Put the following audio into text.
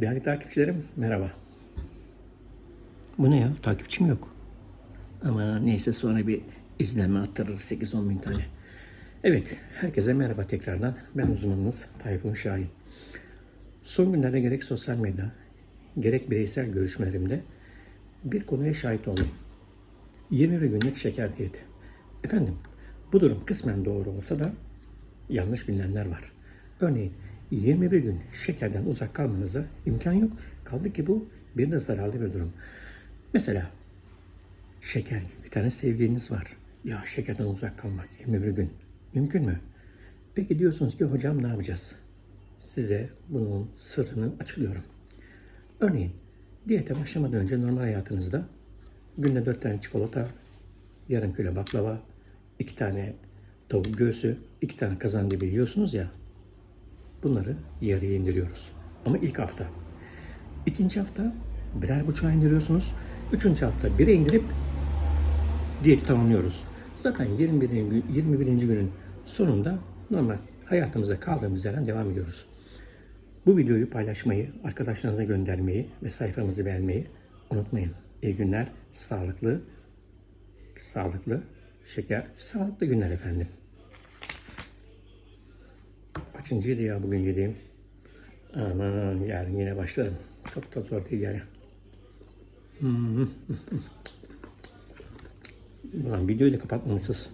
Değerli takipçilerim merhaba. Bu ne ya? Takipçim yok. Ama neyse sonra bir izlenme attırırız 8-10 bin tane. Evet, herkese merhaba tekrardan. Ben uzmanınız Tayfun Şahin. Son günlerde gerek sosyal medya, gerek bireysel görüşmelerimde bir konuya şahit oldum. 21 günlük şeker diyeti. Efendim, bu durum kısmen doğru olsa da yanlış bilinenler var. Örneğin 21 gün şekerden uzak kalmanıza imkan yok. Kaldı ki bu bir de zararlı bir durum. Mesela şeker, bir tane sevgiliniz var. Ya şekerden uzak kalmak 21 gün. Mümkün mü? Peki diyorsunuz ki hocam ne yapacağız? Size bunun sırrını açıklıyorum. Örneğin diyete başlamadan önce normal hayatınızda günde 4 tane çikolata, yarım kilo baklava, 2 tane tavuk göğsü, 2 tane kazandibi yiyorsunuz ya. Bunları yarıya indiriyoruz. Ama ilk hafta. İkinci hafta birer buçuğa indiriyorsunuz. Üçüncü hafta 1'e indirip diyeti tamamlıyoruz. Zaten 21. gün, 21. günün sonunda normal hayatımıza kaldığımız yerden devam ediyoruz. Bu videoyu paylaşmayı, arkadaşlarınıza göndermeyi ve sayfamızı beğenmeyi unutmayın. İyi günler, sağlıklı, sağlıklı şeker, sağlıklı günler efendim. Kaçıncıydı ya bugün yediğim? Aman yarın yine başlarım. Çok da zor değil yani. Hmm. Ulan videoyu da kapatmamışız.